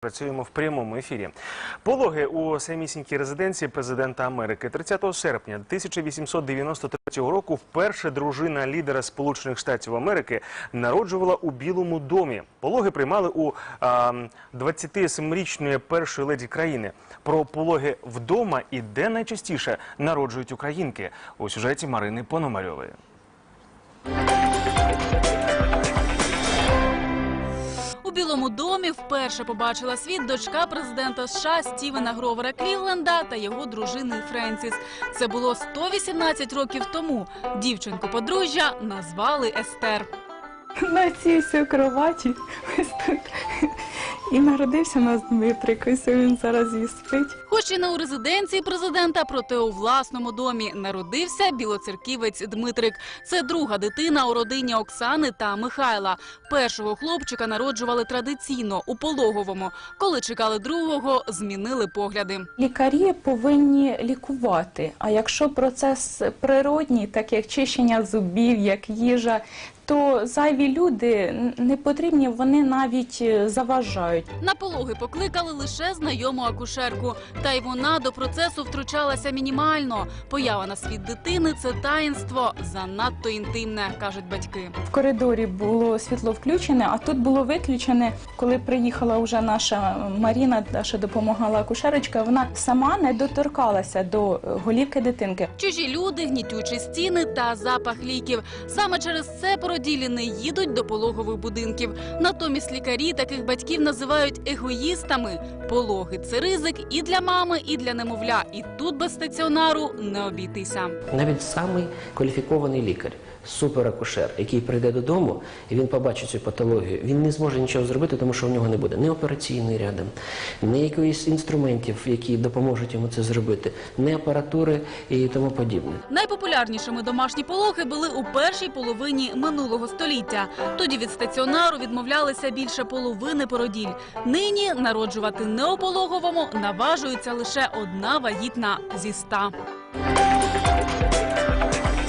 Працюємо в прямому ефірі. Пологи у самісінькій резиденції президента Америки 30 серпня 1893 року вперше дружина лідера Сполучених Штатів Америки народжувала у Білому домі. Пологи приймали у а, 27-річної першої леді країни. Про пологи вдома і де найчастіше народжують українки у сюжеті Марини Пономарьової. Білому домі вперше побачила світ дочка президента США Стівена Гровера Клівленда та його дружини Френсіс. Це було 118 років тому. Дівчинку подружжя назвали Естер. на цій всій кроваті ось тут. І народився у нас Дмитрик, ось він зараз і спить. Хоч і не у резиденції президента, проте у власному домі народився білоцерківець Дмитрик. Це друга дитина у родині Оксани та Михайла. Першого хлопчика народжували традиційно у пологовому. Коли чекали другого, змінили погляди. Лікарі повинні лікувати. А якщо процес природній, так як чищення зубів, як їжа, то зайві люди не потрібні, вони навіть е, заважають. На пологи покликали лише знайому акушерку. Та й вона до процесу втручалася мінімально. Поява на світ дитини це таїнство занадто інтимне, кажуть батьки. В коридорі було світло включене, а тут було виключене. Коли приїхала вже наша Маріна, що допомагала акушерочка, вона сама не доторкалася до е, голівки дитинки. Чужі люди, гнітючі стіни та запах ліків. Саме через це породілі не їдуть до пологових будинків. Натомість лікарі таких батьків називають егоїстами. Пологи це ризик і для мами, і для немовля. І тут без стаціонару не обійтися. Навіть самий кваліфікований лікар, суперакушер, який прийде додому і він побачить цю патологію, він не зможе нічого зробити, тому що в нього не буде ні операційної рядом, ні якоїсь інструментів, які допоможуть йому це зробити, ні апаратури і тому подібне. Найпопулярнішими домашні пологи були у першій половині минулого століття. Тоді від стаціонару відмовлялися більше половини породіль. Нині народжувати неопологовому наважується лише одна вагітна зі ста.